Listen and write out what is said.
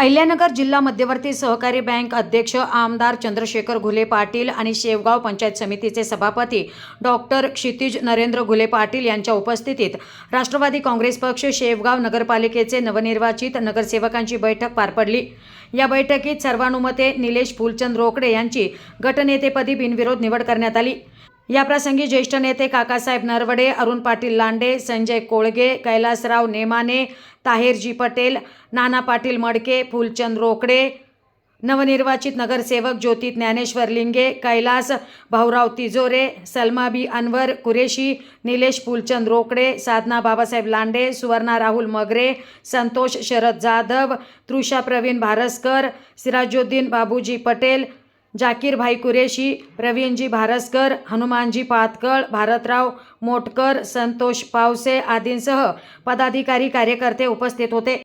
अहिल्यानगर जिल्हा मध्यवर्ती सहकारी बँक अध्यक्ष आमदार चंद्रशेखर घुले पाटील आणि शेवगाव पंचायत समितीचे सभापती डॉक्टर क्षितिज नरेंद्र घुले पाटील यांच्या उपस्थितीत राष्ट्रवादी काँग्रेस पक्ष शेवगाव नगरपालिकेचे नवनिर्वाचित नगरसेवकांची बैठक पार पडली. या बैठकीत सर्वानुमते निलेश फुलचंद रोकडे यांची गटनेतेपदी बिनविरोध निवड करण्यात आली. याप्रसंगी ज्येष्ठ नेते काकासाहेब नरवडे अरुण पाटील लांडे संजय कोळगे कैलासराव नेमाने ताहेरजी पटेल नाना पाटील मडके फुलचंद रोकडे नवनिर्वाचित नगरसेवक ज्योती ज्ञानेश्वर लिंगे कैलास भाऊराव तिजोरे सलमाबी अनवर कुरेशी निलेश फुलचंद रोकडे साधना बाबासाहेब लांडे सुवर्णा राहुल मगरे संतोष शरद जाधव तृषा प्रवीण भारसकर सिराजुद्दीन बाबूजी पटेल जाकीर भाई कुरेशी प्रवीणजी भारसकर हनुमानजी पातकळ भारतराव मोटकर संतोष पावसे आदींसह पदाधिकारी कार्यकर्ते उपस्थित होते.